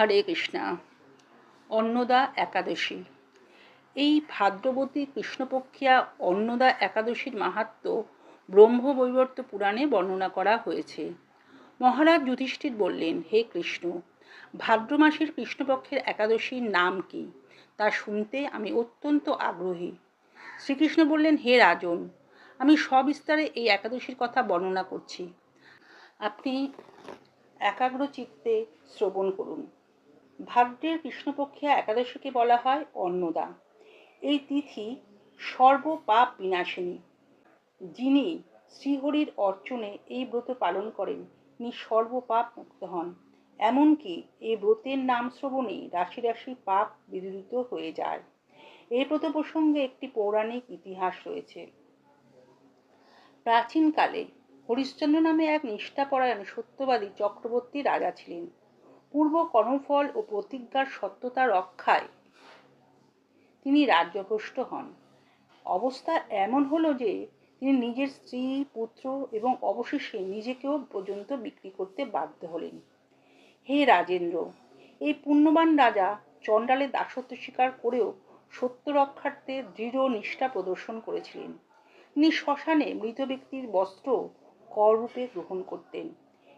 হরে কৃষ্ণা। অন্নদা একাদশী। এই ভাদ্রবতী কৃষ্ণপক্ষিয়া অন্নদা একাদশীর মাহাত্ম ব্রহ্মবৈবর্ত পুরাণে বর্ণনা করা হয়েছে। মহারাজ যুধিষ্ঠির বললেন, হে কৃষ্ণ, ভাদ্র মাসের কৃষ্ণপক্ষের একাদশীর নাম কি? তা শুনতে আমি অত্যন্ত আগ্রহী। শ্রীকৃষ্ণ বললেন, হে রাজন, আমি সবিস্তারে এই একাদশীর কথা বর্ণনা করছি। আপনি একাগ্র চিত্তে শ্রবণ করুন। ভাদ্রের কৃষ্ণপক্ষিয়া একাদশীকে বলা হয় অন্নদা এই তিথি সর্বপাপ বিনাশিনী। যিনি শ্রীহরির অর্চনে এই ব্রত পালন করেন, তিনি সর্বপাপ মুক্ত হন। এমনকি এই ব্রতের নাম শ্রবণে রাশি রাশি পাপ বিদূরিত হয়ে যায়। এই ব্রত প্রসঙ্গে একটি পৌরাণিক ইতিহাস রয়েছে। প্রাচীনকালে হরিশ্চন্দ্র নামে এক নিষ্ঠাপরায়ণ সত্যবাদী চক্রবর্তী রাজা ছিলেন। পূর্ব কর্মফল ও প্রতিজ্ঞার সত্যতা রক্ষায় তিনি রাজ্যভ্রষ্ট হন। অবস্থা এমন হলো যে, তিনি নিজের স্ত্রী, পুত্র এবং অবশেষে নিজেকেও পর্যন্ত বিক্রি করতে বাধ্য হলেন। হে রাজেন্দ্র, এই পুণ্যবান রাজা চণ্ডালের দাসত্ব স্বীকার করেও সত্য রক্ষার্থে দৃঢ় নিষ্ঠা প্রদর্শন করেছিলেন। তিনি শ্মশানে মৃত ব্যক্তির বস্ত্র কররূপে গ্রহণ করতেন।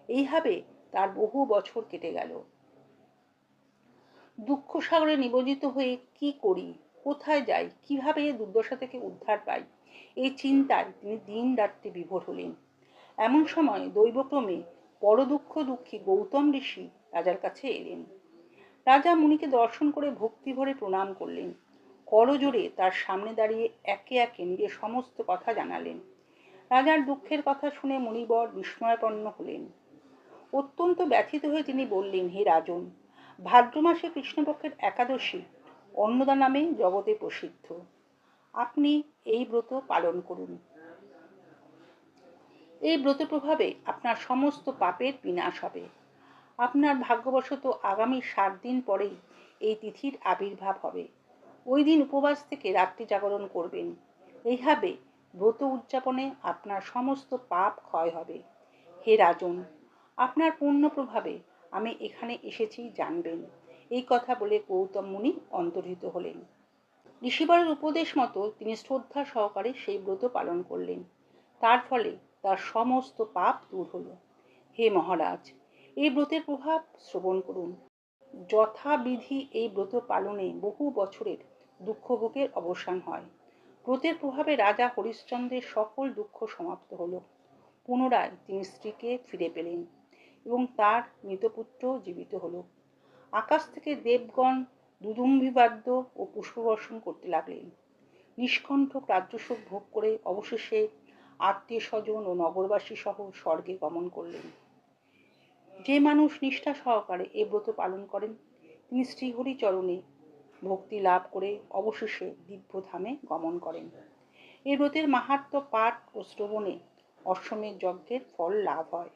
এইভাবে তার বহু বছর কেটে গেল। দুঃখ সাগরে নিবজিত হয়ে কি করি, কোথায় যাই, কীভাবে দুর্দশা থেকে উদ্ধার পাই এই চিন্তায় তিনি দিন রাত্রি বিভোর হলেন। এমন সময় দৈবক্রমে বড় দুঃখ গৌতম ঋষি রাজার কাছে এলেন। রাজা মুনিকে দর্শন করে ভক্তি ভরে প্রণাম করলেন। করজোরে তার সামনে দাঁড়িয়ে একে একে নিজের সমস্ত কথা জানালেন। রাজার দুঃখের কথা শুনে মণিবর বিস্ময়পন্ন হলেন। অত্যন্ত ব্যথিত হয়ে তিনি বললেন, হে রাজন, ভাদ্র মাসে কৃষ্ণপক্ষের একাদশী অন্নদা নামে জগতে প্রসিদ্ধ। আপনি এই ব্রত পালন করুন। এই ব্রত প্রভাবে আপনার সমস্ত পাপের বিনাশ হবে। আপনার ভাগ্যবশত আগামী সাত দিন পরেই এই তিথির আবির্ভাব হবে। ওই দিন উপবাস থেকে রাত্রি জাগরণ করবেন। এইভাবে ব্রত উদযাপনে আপনার সমস্ত পাপ ক্ষয় হবে। হে রাজন আপনার পূর্ণ প্রভাবে আমি এখানে এসেছি জানবেন। এই কথা বলে গৌতম মুনি অন্তর্হিত হলেন। ঋষিবরের উপদেশ মতো তিনি শ্রদ্ধা সহকারে সেই ব্রত পালন করলেন। তার ফলে তার সমস্ত পাপ দূর হল। হে মহারাজ, এই ব্রতের প্রভাব শ্রবণ করুন। যথাবিধি এই ব্রত পালনে বহু বছরের দুঃখভোগের অবসান হয়। ব্রতের প্রভাবে রাজা হরিশ্চন্দ্রের সকল দুঃখ সমাপ্ত হল। পুনরায় তিনি স্ত্রীকে ফিরে পেলেন। এবং তার মৃতপুত্র জীবিত হল। আকাশ থেকে দেবগণ দুদুম্ভিবাদ্য ও পুষ্পবর্ষণ করতে লাগলেন। নিষ্কণ্ঠক রাজ্যসুখ ভোগ করে অবশেষে আত্মীয় স্বজন ও নগরবাসী সহ স্বর্গে গমন করলেন। যে মানুষ নিষ্ঠা সহকারে এ ব্রত পালন করেন, তিনি শ্রীহরি চরণে ভক্তি লাভ করে অবশেষে দিব্যধামে গমন করেন। এই ব্রতের মাহাত্ম পাঠ ও শ্রবণে অশ্বমের যজ্ঞের ফল লাভ হয়।